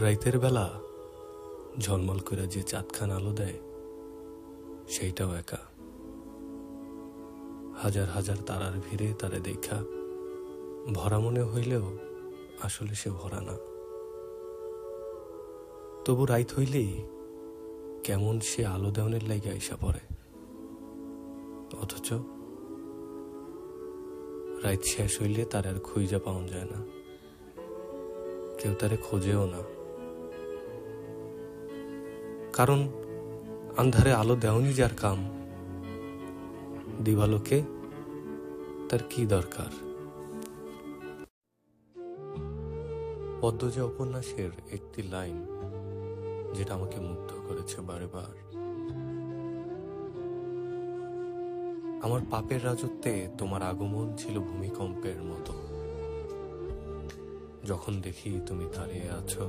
রাইতের বেলা ঝলমল করে যে চাঁদখান আলো দেয়, সেইটাও একা। হাজার হাজার তারার ভিড়ে তারে দেখা, ভরা মনে হইলেও আসলে সে ভরা না। তবু রাইত হইলেই কেমন সে আলো দেওয়ানের লাইগে আইসা পড়ে। অথচ রাইত শেষ হইলে তার আর খুঁজা পাওয়া যায় না। কেউ তারে খোঁজেও না। কারণ আন্ধারে আলো দেওয়ানি যার কাম। দিবালোকে তার কি দরকার? পদ্মজা উপন্যাসের একটি লাইন যেটা আমাকে মুগ্ধ করেছে বারে বার আমার পাপের রাজত্বে তোমার আগমন ছিল ভূমিকম্পের মতো। যখন দেখি তুমি দাঁড়িয়ে আছো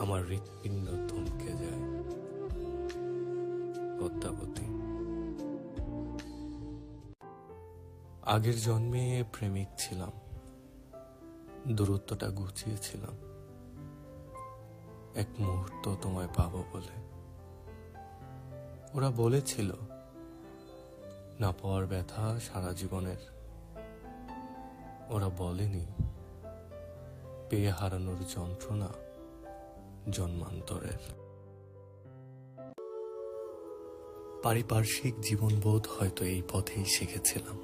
আমার হৃৎপিণ্ড থমকে যায়। পদ্মাবতী। আগের জন্মে প্রেমিক ছিলাম। দূরত্বটা গুছিয়েছিলাম। এক মুহূর্ত তোমায় পাবো বলে। ওরা বলেছিল, না পাওয়ার ব্যথা সারা জীবনের। ওরা বলেনি, পেয়ে হারানোর যন্ত্রণা জন্মান্তরের পারিপার্শ্বিক জীবনবোধ হয়তো এই পথেই শিখেছিলাম।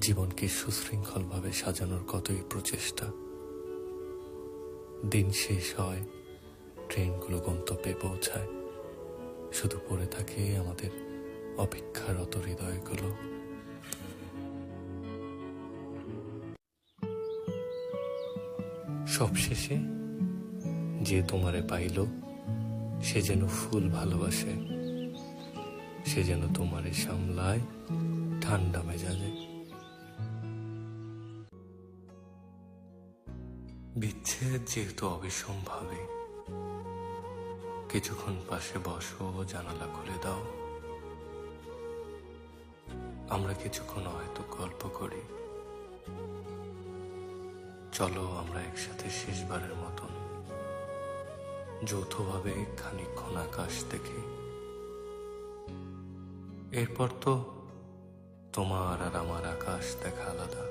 জীবনকে সুশৃঙ্খলভাবে সাজানোর কতই প্রচেষ্টা। দিন শেষ হয়, ট্রেনগুলো গন্তব্যে পৌঁছায়। শুধু পড়ে থাকে আমাদের অপেক্ষারত হৃদয়গুলো। সবশেষে যে তোমারে পাইল, সে যেন ফুল ভালোবাসে, সে যেন তোমারে সামলায় ঠান্ডা মেজাজে। বিচ্ছেদ যেহেতু অবিসম্ভাবী, কিছুক্ষণ পাশে বসো, জানালা খুলে দাও। আমরা কিছুক্ষণ হয়তো গল্প করি। চলো আমরা একসাথে শেষবারের মতন যৌথভাবে খানিক্ষণ আকাশ দেখি। এরপর তো তোমার আর আমার আকাশ দেখা আলাদা।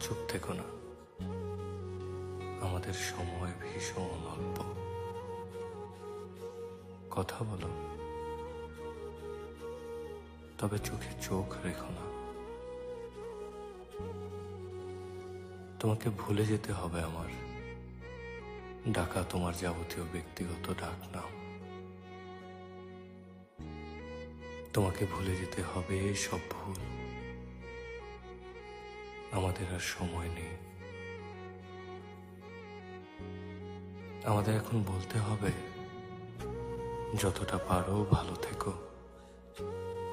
চুপ থেকো না। আমাদের সময় ভীষণ অল্প। কথা বলো। তবে চোখে চোখ রেখো না। তোমাকে ভুলে যেতে হবে আমার। ডাকা তোমার যাবতীয় ব্যক্তিগত ডাক নাম তোমাকে ভুলে যেতে হবে সব ভুল। আমাদের আর সময় নেই। আমাদের এখন বলতে হবে, যতটা পারো ভালো থেকো।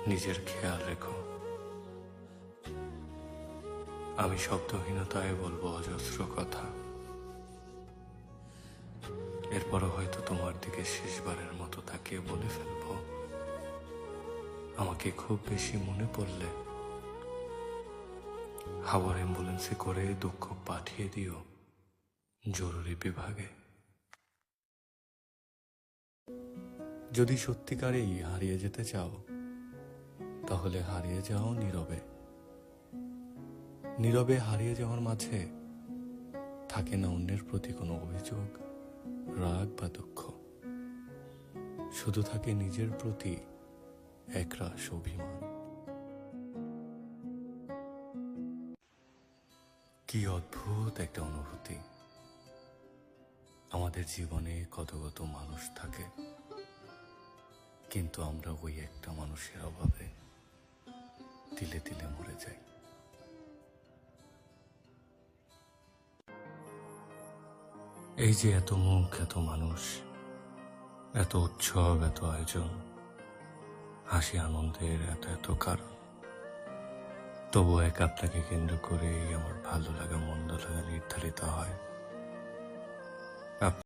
নিজের খেয়াল রেখো। আমি শব্দহীনতায় বলব অজস্র কথা। এরপরও হয়তো তোমার দিকে শেষবারের মতো তাকিয়ে বলে ফেলব। আমাকে খুব বেশি মনে পড়লে হাওয়ার অ্যাম্বুলেন্সে করে দুঃখ পাঠিয়ে দিও জরুরি বিভাগে। যদি সত্যিকারেই হারিয়ে যেতে চাও, তাহলে হারিয়ে যাও নীরবে। নীরবে হারিয়ে যাওয়ার মাঝে থাকে না অন্যের প্রতি কোনো অভিযোগ। রাগ বা দুঃখ। শুধু থাকে নিজের প্রতি একরাশ অভিমান। কি অদ্ভুত একটা অনুভূতি। আমাদের জীবনে কত কত মানুষ থাকে, কিন্তু আমরা ওই একটা মানুষের অভাবে তিলে তিলে মরে যাই। এই যে এত মুখ, এত মানুষ, এত উৎসব, এত আয়োজন, হাসি, আনন্দের, এত এত কারণ। তবু এক আপনাকে কেন্দ্র করেই আমার ভালো লাগা, মন্দ লাগা নির্ধারিত হয়।